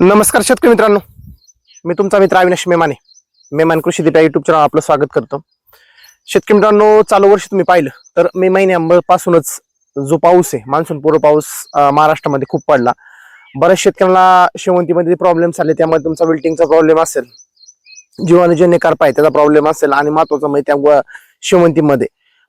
नमस्कार शेतकरी मित्रांनो. मी तुमचा मित्र अविनाश मेमाने. मेमान कृषी दिप्या युट्यूब चॅनल आपलं स्वागत करतो. शेतकरी मित्रांनो चालू वर्ष तुम्ही पाहिलं तर मे महिन्यापासूनच जो पाऊस आहे मान्सून पूर्व पाऊस महाराष्ट्रामध्ये खूप पडला. बऱ्याच शेतकऱ्यांना शेवंतीमध्ये प्रॉब्लेम्स आले त्यामुळे तुमचा विल्टिंगचा प्रॉब्लेम असेल जीवाणूजन्य करपाय त्याचा प्रॉब्लेम असेल आणि महत्वाचं म्हणजे त्या शेवंतीमध्ये.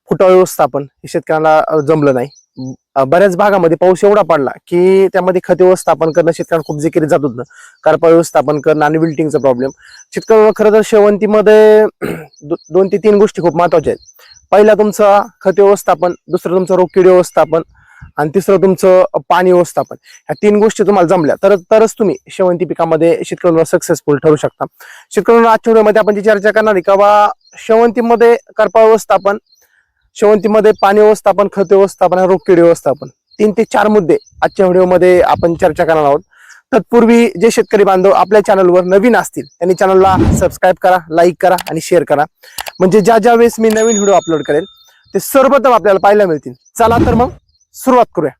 फुटा व्यवस्थापन हे शेतकऱ्यांना जमलं नाही. बऱ्याच भागामध्ये पाऊस एवढा पडला की त्यामध्ये खत व्यवस्थापन करणं शेतकऱ्यांना खूप जिकिरी जात होतं. करपा व्यवस्थापन करणं आणि विल्टिंगचा प्रॉब्लेम शेतकऱ्यांना खरं तर शेवंतीमध्ये दो- दोन ते तीन गोष्टी खूप महत्त्वाच्या आहेत. पहिला तुमचं खत व्यवस्थापन दुसरं तुमचं रोग व्यवस्थापन आणि तिसरं तुमचं पाणी व्यवस्थापन. ह्या तीन गोष्टी तुम्हाला जमल्या. तर तरच तुम्ही शेवंती पिकामध्ये शेतकऱ्यांना सक्सेसफुल ठरू शकता. शेतकऱ्यांना आजच्या व्हिडिओमध्ये आपण जी चर्चा करणार आहे का शेवंतीमध्ये करपा व्यवस्थापन शेवंतीमध्ये पाणी व्यवस्थापन खत व्यवस्थापन आणि रोग किड व्यवस्थापन. तीन ते चार मुद्दे आजच्या व्हिडिओमध्ये आपण चर्चा करणार आहोत. तत्पूर्वी जे शेतकरी बांधव आपल्या चॅनलवर नवीन असतील त्यांनी चॅनलला सबस्क्राईब करा लाईक करा आणि शेअर करा. म्हणजे ज्या ज्या वेळेस मी नवीन व्हिडिओ अपलोड करेल ते सर्वप्रथम आपल्याला पाहायला मिळतील. चला तर मग सुरुवात करूया.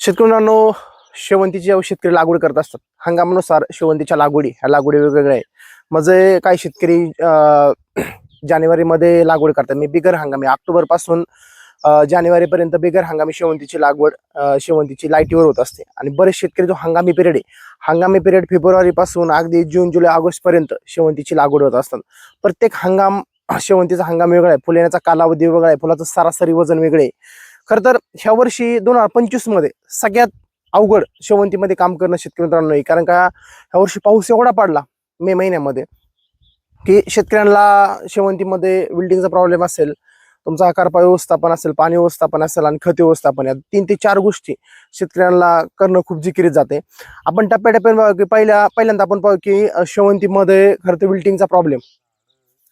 शेतकऱ्यांनो शेवंतीची शेतकरी लागवड करत असतात हंगामानुसार शेवंतीच्या लागवडी ह्या लागवडी वेगवेगळ्या आहे म्हणजे काही शेतकरी जानेवारीमध्ये लागवड करतात. मी बिगर हंगामी ऑक्टोबरपासून जानेवारीपर्यंत बिगर हंगामी शेवंतीची लागवड शेवंतीची लाईटीवर होत असते. आणि बरेच शेतकरी जो हंगामी पिरियड आहे हंगामी पिरियड फेब्रुवारीपासून अगदी जून जुलै ऑगस्टपर्यंत शेवंतीची लागवड होत असतात. प्रत्येक हंगाम शेवंतीचा हंगाम वेगळा आहे. फुल येण्याचा कालावधी वेगळा आहे. फुलाचं सरासरी वजन वेगळे आहे. खरं तर ह्या वर्षी दोन हजार पंचवीसमध्ये सगळ्यात अवघड शेवंतीमध्ये काम करणं शेतकरी मित्रांनो आहे कारण का ह्या वर्षी पाऊस एवढा पडला मे महिन्यामध्ये. की शेतकऱ्यांना शेवंतीमध्ये विल्डिंगचा प्रॉब्लेम असेल तुमचा आकारपा व्यवस्थापन असेल पाणी व्यवस्थापन असेल आणि खत व्यवस्थापन या तीन ते चार गोष्टी शेतकऱ्यांना करणं खूप जिकिरीत जाते. आपण टप्प्याटप्प्याने पाहू की पहिल्या पहिल्यांदा आपण पाहू की शेवंतीमध्ये खरं तर विल्टिंगचा प्रॉब्लेम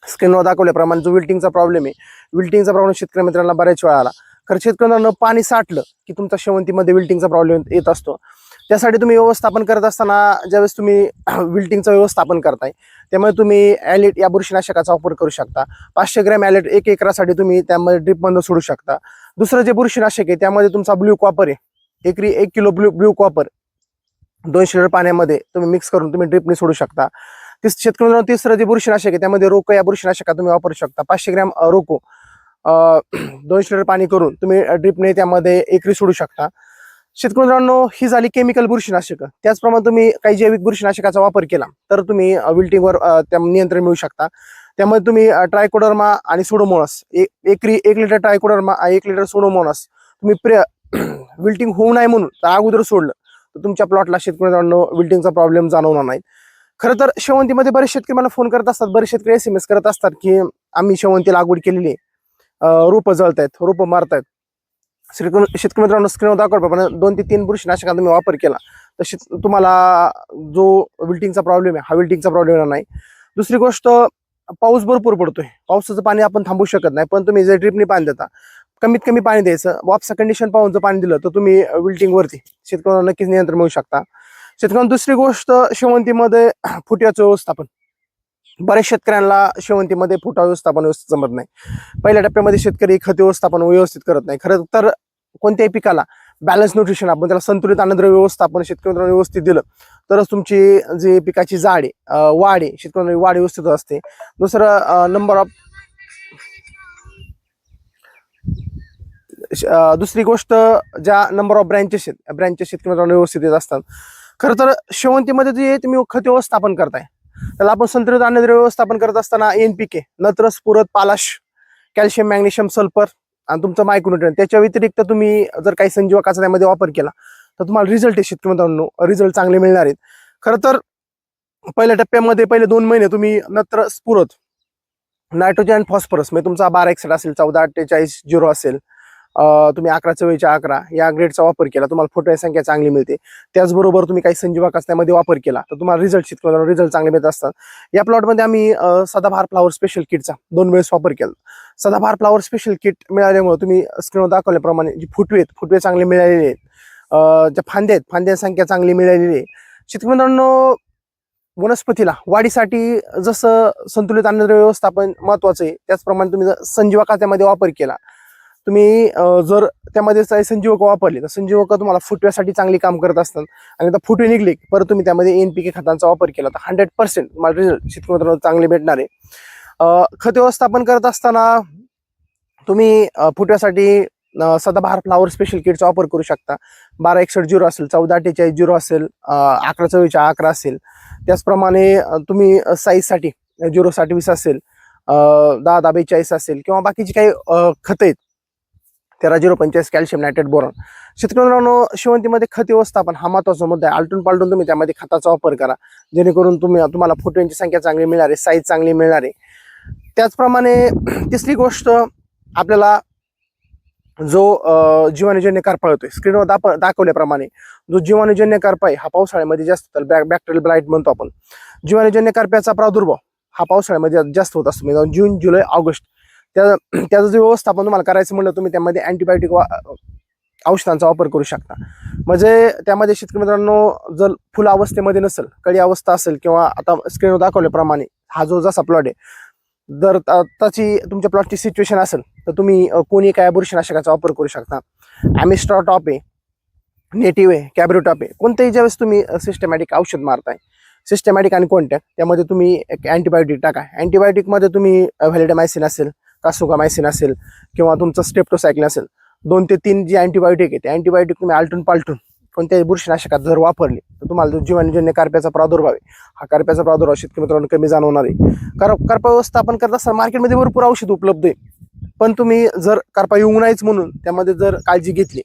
स्क्रीनवर दाखवल्याप्रमाणे जो विल्टिंगचा प्रॉब्लेम आहे विल्टिंगचा प्रॉब्लेम शेतकरी मित्रांना बऱ्याच वेळा आला. खरं शेतकऱ्यांना पाणी साठलं की तुमचा शेवंतीमध्ये विल्टिंगचा प्रॉब्लेम येत असतो. त्यासाठी तुम्ही व्यवस्थापन करत असताना ज्यावेळेस तुम्ही विल्टिंगचं व्यवस्थापन करताय त्यामुळे तुम्ही ॲलेट या बुरशीनाशकाचा वापर करू शकता. पाचशे ग्रॅम ॲलेट एक एकरासाठी तुम्ही त्यामध्ये ड्रिपमधून सोडू शकता. दुसरं जे बुरशीनाशक आहे त्यामध्ये तुमचा ब्ल्यू कॉपर आहे. एकरी एक किलो ब्ल्यू ब्ल्यू कॉपर दोनशे लिटर पाण्यामध्ये तुम्ही मिक्स करून तुम्ही ड्रिपने सोडू शकता. तिस शेतकऱ्यांना तिसरं जे बुरशीनाशक आहे त्यामध्ये रोको या बुरशीनाशका तुम्ही वापरू शकता. पाचशे ग्रॅम रोको. दोनशे लिटर पाणी करून तुम्ही ड्रिपने त्यामध्ये एकरी सोडू शकता. शेतकरी मित्रांनो ही झाली केमिकल बुरशीनाशक. त्याचप्रमाणे तुम्ही काही जैविक बुरशीनाशकाचा वापर केला तर तुम्ही विल्टिंगवर त्या नियंत्रण मिळू शकता. त्यामध्ये तुम्ही ट्रायकोडर्मा आणि सोडोमोनस एक एकरी एक लिटर ट्रायकोडर्मा आणि एक लिटर सोडोमोनस तुम्ही प्रे विल्टिंग होऊ नये म्हणून तर अगोदर सोडलं तर तुमच्या प्लॉटला शेतकरी मित्रांनो विल्टिंगचा प्रॉब्लेम जाणवणार नाही. खरं तर शेवंतीमध्ये बरेच शेतकरी मला फोन करत असतात बरेच शेतकरी एस एम एस करत असतात की आम्ही शेवंती लागवड केलेली आहे. रोपं आहेत रोपं मारतायत. शेतकरी शेतकरी मित्रांनो स्क्रीनवर दाखवतो दोन ते तीन बुरशीनाशकांचा तुम्ही वापर केला. तर शेत तुम्हाला जो विल्टिंगचा प्रॉब्लेम आहे हा विल्टिंगचा प्रॉब्लेम येणार नाही. दुसरी गोष्ट पाऊस भरपूर पडतोय. पावसाचं पाणी आपण थांबू शकत नाही पण तुम्ही जर ड्रिपनी पाणी देता कमीत कमी पाणी द्यायचं. वापसा कंडिशन पाहून जर पाणी दिलं तर तुम्ही विल्टिंगवरती शेतकऱ्यांना नक्कीच नियंत्रण मिळू शकता. शेतकऱ्यांना दुसरी गोष्ट शेवंतीमध्ये फुट्याचं व्यवस्थापन. बऱ्याच शेतकऱ्यांना शेवंतीमध्ये फुटा व्यवस्थापन व्यवस्थित जमत नाही. पहिल्या टप्प्यामध्ये शेतकरी खत व्यवस्थापन व्यवस्थित करत नाही. खरं तर कोणत्याही पिकाला बॅलन्स न्यूट्रिशन आपण त्याला संतुलित अन्नद्रव्य व्यवस्थापन शेतकऱ्यांना व्यवस्थित दिलं तरच तुमची जी पिकाची जाड आहे वाढ आहे शेतकऱ्यांना वाढ व्यवस्थित असते. दुसरं नंबर ऑफ दुसरी गोष्ट ज्या नंबर ऑफ ब्रँचेस आहेत ब्रँचेस शेतकऱ्यांना व्यवस्थित येत असतात. खरं तर शेवंतीमध्ये जे तुम्ही खत व्यवस्थापन करताय त्याला आपण संतुलित अन्नद्रव्य व्यवस्थापन करत असताना एन पी के नत्र पुरत पालाश कॅल्शियम मॅग्नेशियम सल्फर आणि तुमचं मायक्रोन्युट्रन त्याच्या व्यतिरिक्त तुम्ही जर काही संजीवकाचा त्यामध्ये वापर केला तर तुम्हाला रिझल्ट आहे शेतकरी रिझल्ट चांगले मिळणार आहेत. खरं तर पहिल्या टप्प्यामध्ये पहिले दोन महिने तुम्ही नत्र स्फुरत नायट्रोजन फॉस्फरस म्हणजे तुमचा बारा एकसठ असेल चौदा अठ्ठेचाळीस झिरो असेल. तुम्ही अकरा चव्वेच्या अकरा या ग्रेडचा वापर केला तुम्हाला फोटो संख्या चांगली मिळते. त्याचबरोबर तुम्ही काही संजीवा त्यामध्ये वापर केला तर तुम्हाला रिझल्ट शेतकऱ्यांना रिझल्ट चांगले मिळत असतात. या प्लॉटमध्ये आम्ही सदाभार सदाबहार फ्लावर स्पेशल किटचा दोन वेळेस वापर केला. सदाबहार फ्लावर स्पेशल किट मिळाल्यामुळे तुम्ही स्क्रीनवर दाखवल्याप्रमाणे जी फुटवे आहेत फुटवे चांगले मिळालेले आहेत. ज्या फांद्या आहेत फांद्या संख्या चांगली मिळालेली आहे. शेतकरी मित्रांनो वनस्पतीला वाढीसाठी जसं संतुलित अन्नद्रव्य व्यवस्थापन महत्वाचं आहे त्याचप्रमाणे तुम्ही जर संजीवका वापर केला तुम्ही जर त्यामध्ये संजीवक वापरले तर संजीवक तुम्हाला फुटव्यासाठी चांगली काम करत असतात. आणि आता फुटवे निघले परत तुम्ही त्यामध्ये एन पी के खतांचा वापर केला तर हंड्रेड पर्सेंट तुम्हाला रिझल्ट शेतकरी मित्रांनो चांगले भेटणार आहे. खत व्यवस्थापन करत असताना तुम्ही फुटव्यासाठी सदाबहार फ्लावर स्पेशल किटचा वापर करू शकता. बारा एकसष्ट झिरो असेल चौदा अठ्ठेचाळीस झिरो असेल अकरा चव्वेचाळीस अकरा असेल. त्याचप्रमाणे तुम्ही साईजसाठी झिरो साठवीस असेल दहा दहा बेचाळीस असेल किंवा बाकीची काही खतं आहेत तेरा झिरो पंचेचाळीस कॅल्शियम नायट्रेट बोरॉन. शेतकऱ्यांनो शिवंतीमध्ये शेवंतीमध्ये खत व्यवस्थापन हा महत्त्वाचा मुद्दा आहे. आलटून पालटून तुम्ही त्यामध्ये खताचा वापर करा. जेणेकरून तुम्ही तुम्हाला फुटव्यांची संख्या चांगली मिळणार आहे साईज चांगली मिळणार. आहे त्याचप्रमाणे तिसरी गोष्ट आपल्याला जो जीवाणूजन्य कारपा होतोय. स्क्रीनवर दाप दाखवल्याप्रमाणे जो जीवाणूजन्य कारपा आहे हा पावसाळ्यामध्ये जास्त होतो. बॅक बॅक्टेरियल ब्लाइट म्हणतो आपण. जीवाणूजन्य कारप्याचा प्रादुर्भाव हा पावसाळ्यामध्ये जास्त होत असतो. म्हणजे जून जुलै ऑगस्ट त्या त्याचं जे व्यवस्थापन तुम्हाला करायचं म्हणलं तुम्ही त्यामध्ये अँटीबायोटिक वा औषधांचा वापर करू शकता. म्हणजे त्यामध्ये शेतकरी मित्रांनो जर फुल अवस्थेमध्ये नसेल कळी अवस्था असेल किंवा आता स्क्रीनवर दाखवल्याप्रमाणे हा जो जसा प्लॉट आहे जर त्याची तुमच्या प्लॉटची सिच्युएशन असेल तर तुम्ही कोणी काय बुरशीनाशकाचा वापर करू शकता. ॲमिस्ट्रा टॉप आहे नेटिव्ह आहे कॅब्रो टॉप आहे. कोणत्याही ज्यावेळेस तुम्ही सिस्टमॅटिक औषध मारताय सिस्टमॅटिक आणि कोणत्या त्यामध्ये तुम्ही एक अँटीबायोटिक टाका. अँटीबायोटिकमध्ये तुम्ही व्हॅलिडमायसिन असेल कासुकामायसिन असेल किंवा तुमचं स्टेप्टोसायक्लिन असेल दोन ते तीन जी अँटीबायोटिक आहे ते अँटीबायोटिक तुम्ही आलटून पालटून कोणत्याही बुरशीनाशकात जर वापरली तर तुम्हाला जो जीवाणूजन्य कार्प्याचा प्रादुर्भाव आहे हा कार्प्याचा प्रादुर्भाव शेतकरी मित्रांनो कमी जाणवणार आहे. कार कार्प व्यवस्थापन करत असताना मार्केटमध्ये भरपूर औषध उपलब्ध आहे. पण तुम्ही जर कार्पा येऊ नयेच म्हणून त्यामध्ये जर काळजी घेतली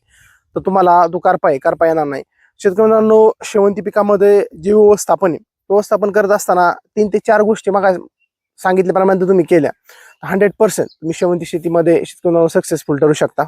तर तुम्हाला तो कार्पा आहे कार्पा येणार नाही. शेतकरी मित्रांनो शेवंती पिकामध्ये जे व्यवस्थापन आहे व्यवस्थापन करत असताना तीन ते चार गोष्टी मागा सांगितल्याप्रमाणे तुम्ही केल्या. हंड्रेड पर्सेंट तुम्ही शेवंती शेतीमध्ये शेतकऱ्यांना सक्सेसफुल ठरू शकता.